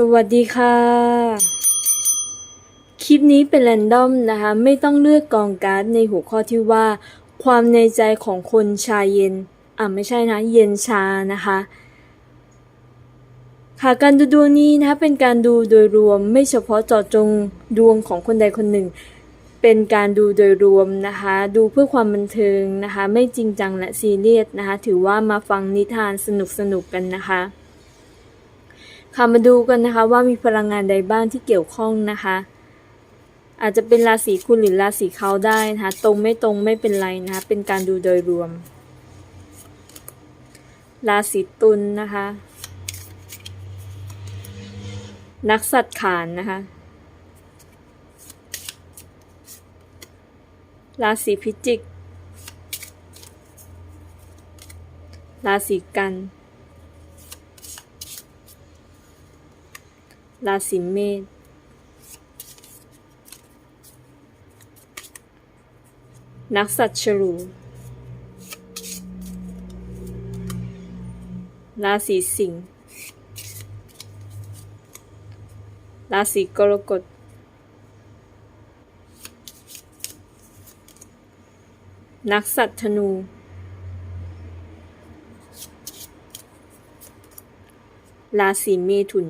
สวัสดีค่ะ คลิปนี้เป็นแรนดอมนะคะ ไม่ต้องเลือกกองการ์ดในหัวข้อที่ว่า ความในใจของคนชาเย็น อะไม่ใช่นะ เย็นชานะคะ ค่ะการดูดวงนี้นะคะเป็นการดูโดยรวมไม่เฉพาะเจาะจงดวงของคนใดคนหนึ่ง เป็นการดูโดยรวมนะคะ ดูเพื่อความบันเทิงนะคะ ไม่จริงจังและซีเรียสนะคะ ถือว่ามาฟังนิทานสนุกๆกันนะคะ ค่ะมาดูกันนะคะว่ามีพลังงานใดบ้างที่เกี่ยวข้องนะคะ อาจจะเป็นราศีคุณหรือราศีเขาได้นะคะ ตรงไม่ตรงไม่เป็นไรนะคะ เป็นการดูโดยรวม ราศีตุลนะคะ นักสัตว์ขานนะคะ ราศีพิจิก ราศีกัน ราศีเมษนักสัตว์ฉลูราศีสิงห์ราศีกรกฎนักสัตว์ธนู ราศีเมถุน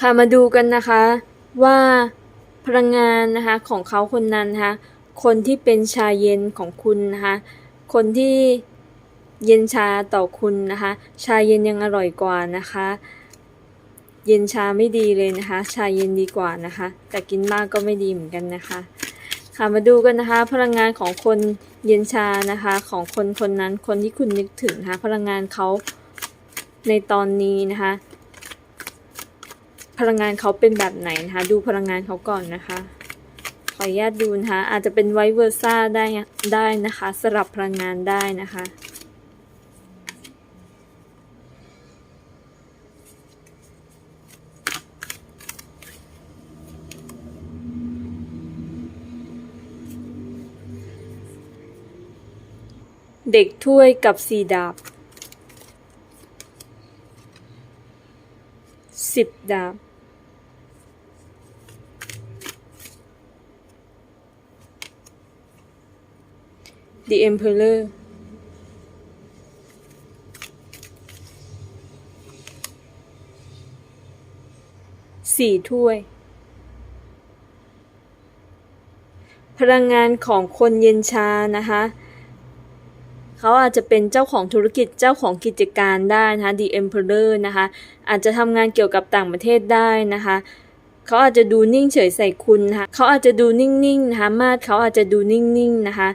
ค่ะมาดูกันนะคะว่าพลังงานนะคะของเขาคนนั้นนะคะคนที่เป็นชาเย็นของคุณนะคะคนที่เย็นชาต่อคุณนะคะชาเย็นยังอร่อยกว่านะคะ เย็นชาไม่ดีเลยนะคะ ชาเย็นดีกว่านะคะ แต่กินมากก็ไม่ดีเหมือนกันนะคะค่ะมาดูกันนะคะพลังงานของคนเย็นชานะคะของคนคนนั้นคนที่คุณนึกถึงนะคะพลังงานเขาในตอนนี้นะคะ พลังงานเขาเป็นแบบไหนนะคะ ดูพลังงานเขาก่อนนะคะ ขออนุญาตดูนะคะ อาจจะเป็นไวเวอร์ซ่าได้ได้นะคะ สลับพลังงานได้นะคะเด็กถ้วยกับสีดาบสิบดาบ The Emperor สี่ถ้วย พลังงานของคนเย็นชานะคะเขาอาจจะเป็นเจ้าของธุรกิจเจ้าของกิจการได้นะคะ The Emperor นะคะ อาจจะทำงานเกี่ยวกับต่างประเทศได้นะคะ เขาอาจจะดูนิ่งเฉยใส่คุณนะคะเขาอาจจะดูนิ่งๆนะคะมาดเขาอาจจะดูนิ่งๆนะคะ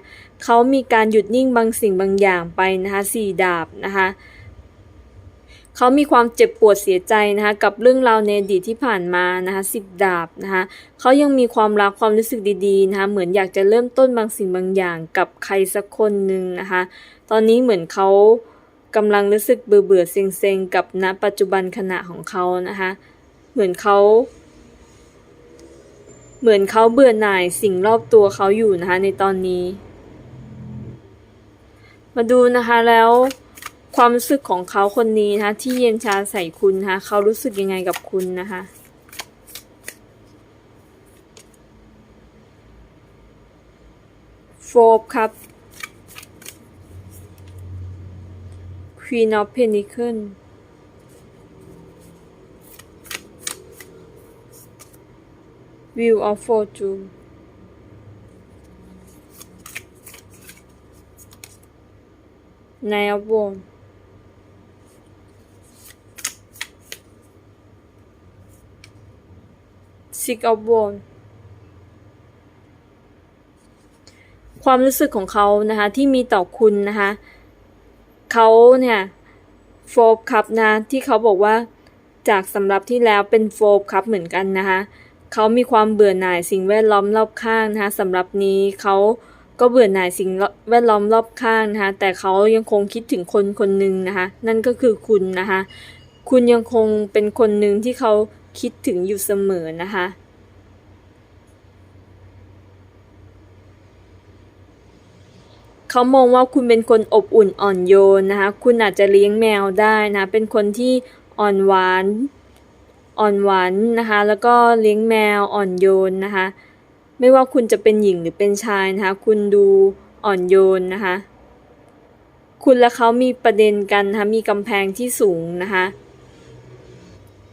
เขามีการหยุดนิ่งบางสิ่งบางอย่างไปนะคะสี่ดาบนะคะเขามีความเจ็บปวดเสียใจนะคะกับเรื่องราวในอดีตที่ผ่านมานะคะสิบดาบนะคะเขายังมีความรักความรู้สึกดีๆนะคะเหมือนอยากจะเริ่มต้นบางสิ่งบางอย่างกับใครสักคนหนึ่งนะคะตอนนี้เหมือนเขากำลังรู้สึกเบื่อเบื่อเซ็งๆกับณปัจจุบันขณะของเขานะคะเหมือนเขา เหมือนเขาเบื่อหน่ายสิ่งรอบตัวเขาอยู่นะคะในตอนนี้ มาดูนะคะแล้วความรู้สึกของเขาคนนี้นะคะที่เย็นชาใส่คุณนะคะเขารู้สึกยังไงกับคุณนะคะโฟบครับ Queen of Pentacles Wheel of Fortune Nine of Wands Six of Wands ความรู้สึกของเขานะคะ ที่มีต่อคุณนะคะเขาเนี่ยโฟบครับนะ ที่เขาบอกว่าจากสำหรับที่แล้วเป็นโฟบครับเหมือนกันนะคะ เขามีความเบื่อหน่ายสิ่งแวดล้อมรอบข้างนะคะสำหรับนี้เขาก็เบื่อหน่ายสิ่งแวดล้อมรอบข้างนะคะแต่เขายังคงคิดถึงคนคนหนึ่งนะคะนั่นก็คือคุณนะคะคุณยังคงเป็นคนหนึ่งที่เขาคิดถึงอยู่เสมอนะคะเขามองว่าคุณเป็นคนอบอุ่นอ่อนโยนนะคะ คุณอาจจะเลี้ยงแมวได้นะ เป็นคนที่อ่อนหวาน อ่อนหวานนะคะ แล้วก็เลี้ยงแมวอ่อนโยนนะคะ ไม่ว่าคุณจะเป็นหญิงหรือเป็นชายนะคะ คุณดูอ่อนโยนนะคะ คุณและเขามีประเด็นกันนะคะมีกำแพงที่สูงนะคะ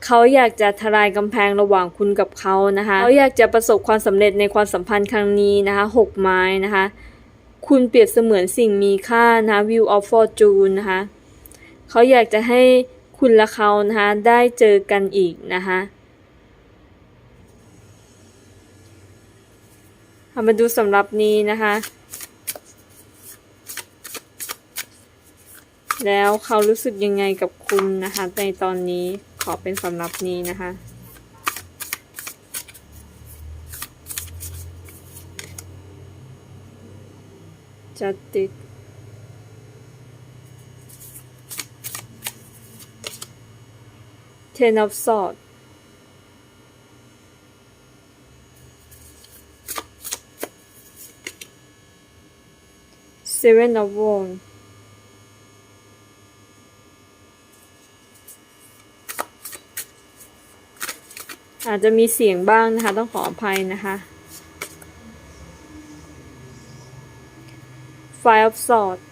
เขาอยากจะทลายกำแพงระหว่างคุณกับเขานะคะเขาอยากจะประสบความสำเร็จในความสัมพันธ์ครั้งนี้นะคะหกไม้นะคะ คุณเปรียบเสมือนสิ่งมีค่านะคะ View of Fortune นะคะเขาอยากจะให้ คุณและเขานะคะได้เจอกันอีกนะคะเอามาดูสำหรับนี้นะคะ แล้วเขารู้สึกยังไงกับคุณนะคะในตอนนี้ขอเป็นสำหรับนี้นะคะจัดติด Ten of Swords Seven of Wands อาจจะมีเสียงบ้างนะคะ ต้องขออภัยนะคะ Five of Swords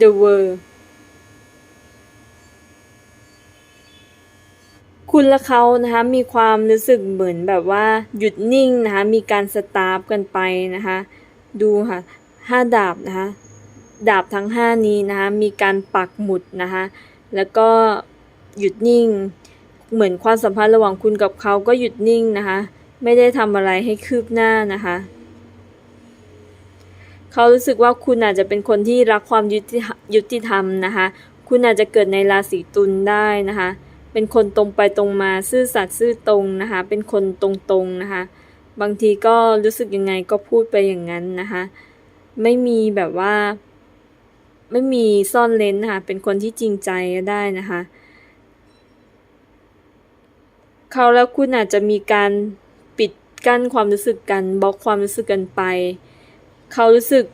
The World คุณและเขานะคะมีความรู้สึกเหมือนแบบว่าหยุดนิ่งนะคะมีการสตาร์ฟกันไปนะคะดูค่ะห้าดาบนะคะดาบทั้งห้านี้นะคะมีการปักหมุดนะคะแล้วก็หยุดนิ่ง เหมือนความสัมพันธ์ระหว่างคุณกับเขาก็หยุดนิ่งนะคะไม่ได้ทำอะไรให้คืบหน้านะคะ เขารู้สึกว่าคุณอาจจะเป็นคนที่รักความยุติยุติธรรมนะคะ คุณอาจจะเกิดในราศีตุลได้นะคะ เป็นคนตรงไปตรงมาซื่อสัตย์ซื่อตรงนะคะ เป็นคนตรงๆนะคะ บางทีก็รู้สึกยังไงก็พูดไปอย่างนั้นนะคะ ไม่มีแบบว่า ไม่มีซ่อนเลนนะคะ เป็นคนที่จริงใจก็ได้นะคะเขาแล้วคุณอาจจะมีการปิดกั้นความรู้สึกกันบล็อกความรู้สึกกันไป เขารู้สึก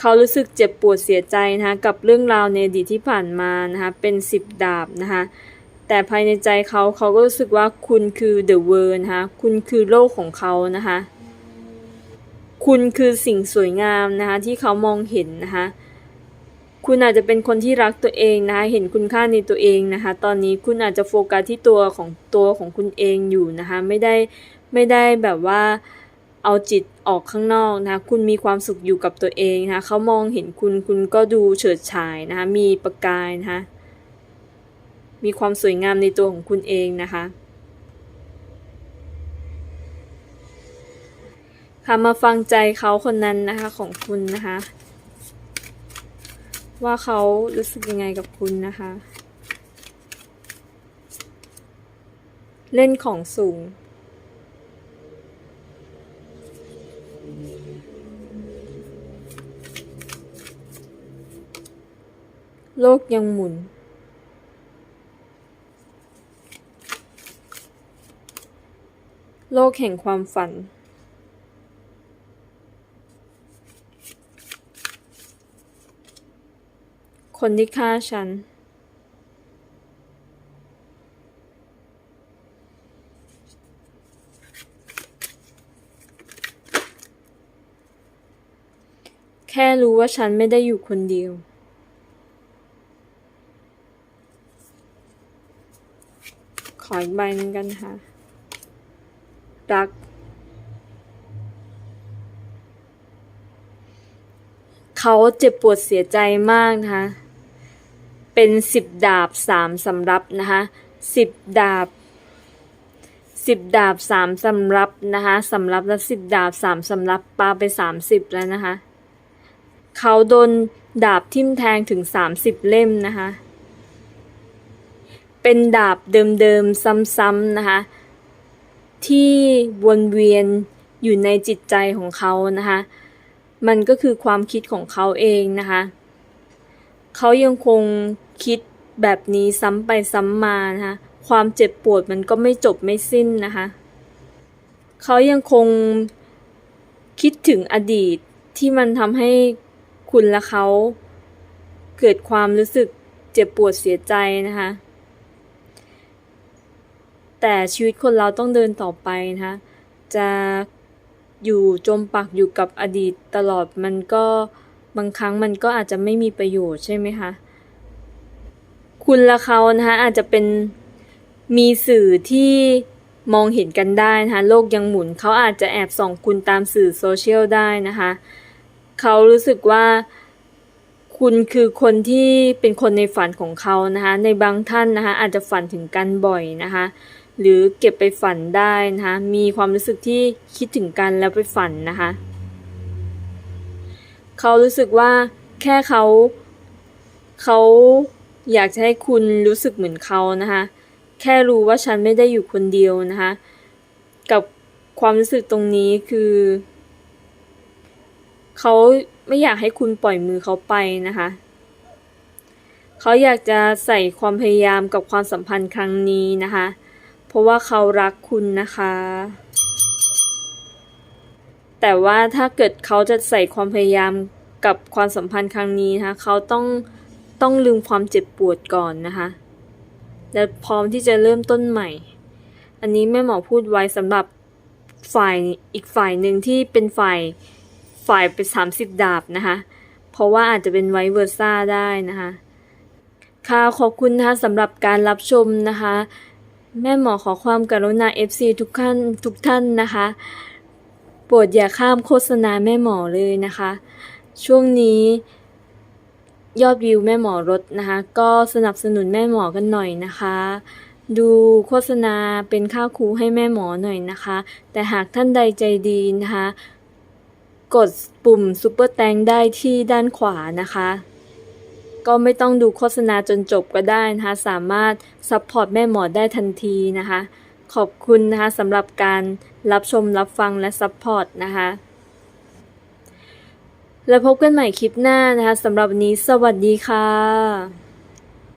เขารู้สึกเจ็บปวดเสียใจนะคะกับเรื่องราวในอดีตที่ผ่านมานะคะเป็นสิบดาบนะคะแต่ภายในใจเขาเขาก็รู้สึกว่าคุณคือ the world นะคะคุณคือโลกของเขานะคะคุณคือสิ่งสวยงามนะคะที่เขามองเห็นนะคะคุณอาจจะเป็นคนที่รักตัวเองนะคะเห็นคุณค่าในตัวเองนะคะ ตอนนี้คุณอาจจะโฟกัสที่ตัวของตัวของคุณเองอยู่นะคะ ไม่ได้ไม่ได้แบบว่า เอาจิตออกข้างนอกนะคะคุณมีความสุขอยู่กับตัวเองนะคะเขามองเห็นคุณคุณก็ดูเฉิดฉายนะคะมีประกายนะคะมีความสวยงามในตัวของคุณเองนะคะค่ะมาฟังใจเขาคนนั้นนะคะของคุณนะคะ ว่าเขารู้สึกยังไงกับคุณนะคะ เล่นของสูง โลกยังหมุน โลกแห่งความฝัน คนที่ฆ่าฉัน แค่รู้ว่าฉันไม่ได้อยู่คนเดียว ขออีกใบหนึ่งกันค่ะ รัก เขาเจ็บปวดเสียใจมากนะคะ เป็นสิบดาบสามสำรับนะคะสิบดาบสิบดาบสามสำรับนะคะสำรับแล้วสิบดาบสามสำรับปาไปสามสิบแล้วนะคะ เขาโดนดาบทิ่มแทงถึงสามสิบเล่มนะคะ เป็นดาบเดิมๆซ้ำๆนะคะ ที่วนเวียนอยู่ในจิตใจของเขานะคะ มันก็คือความคิดของเขาเองนะคะ เขายังคงคิดแบบนี้ซ้ำไปซ้ำมานะคะ ความเจ็บปวดมันก็ไม่จบไม่สิ้นนะคะ เขายังคงคิดถึงอดีตที่มันทำให้คุณและเขาเกิดความรู้สึกเจ็บปวดเสียใจนะคะ แต่ชีวิตคนเราต้องเดินต่อไปนะคะจะอยู่จมปักอยู่กับอดีตตลอดมันก็บางครั้งมันก็อาจจะไม่มีประโยชน์ใช่ไหมคะคุณและเขานะคะอาจจะเป็นมีสื่อที่มองเห็นกันได้นะคะโลกยังหมุนเขาอาจจะแอบส่องคุณตามสื่อโซเชียลได้นะคะเขารู้สึกว่าคุณคือคนที่เป็นคนในฝันของเขานะคะในบางท่านนะคะอาจจะฝันถึงกันบ่อยนะคะ หรือเก็บไปฝันได้นะคะ มีความรู้สึกที่คิดถึงกันแล้วไปฝันนะคะ เขารู้สึกว่าแค่เขาเขาอยากจะให้คุณรู้สึกเหมือนเขานะคะ แค่รู้ว่าฉันไม่ได้อยู่คนเดียวนะคะ กับความรู้สึกตรงนี้คือ เขาไม่อยากให้คุณปล่อยมือเขาไปนะคะ เขาอยากจะใส่ความพยายามกับความสัมพันธ์ครั้งนี้นะคะ เพราะว่าเขารักคุณนะคะ แต่ว่าถ้าเกิดเขาจะใส่ความพยายามกับความสัมพันธ์ครั้งนี้นะคะเขาต้องต้องลืมความเจ็บปวดก่อนนะคะและพร้อมที่จะเริ่มต้นใหม่ อันนี้แม่หมอพูดไว้สำหรับฝ่ายอีกฝ่ายหนึ่งที่เป็นฝ่ายฝ่ายเป็นสามสิบดาบนะคะ เพราะว่าอาจจะเป็นไวเวอร์ซ่าได้นะคะ ค่ะขอบคุณนะคะสำหรับการรับชมนะคะ แม่หมอขอความกรุณา FC ทุกท่านทุกท่านนะคะ โปรดอย่าข้ามโฆษณาแม่หมอเลยนะคะ ช่วงนี้ยอดวิวแม่หมอลดนะคะ ก็สนับสนุนแม่หมอกันหน่อยนะคะ ดูโฆษณาเป็นค่าครูให้แม่หมอหน่อยนะคะ แต่หากท่านใดใจดีนะคะ กดปุ่มซุปเปอร์แตงได้ที่ด้านขวานะคะ ก็ไม่ต้องดูโฆษณาจนจบก็ได้นะคะ สามารถซัพพอร์ตแม่หมอได้ทันทีนะคะ ขอบคุณนะคะสำหรับการรับชมรับฟังและซัพพอร์ตนะคะ แล้วพบกันใหม่คลิปหน้านะคะสำหรับวันนี้สวัสดีค่ะ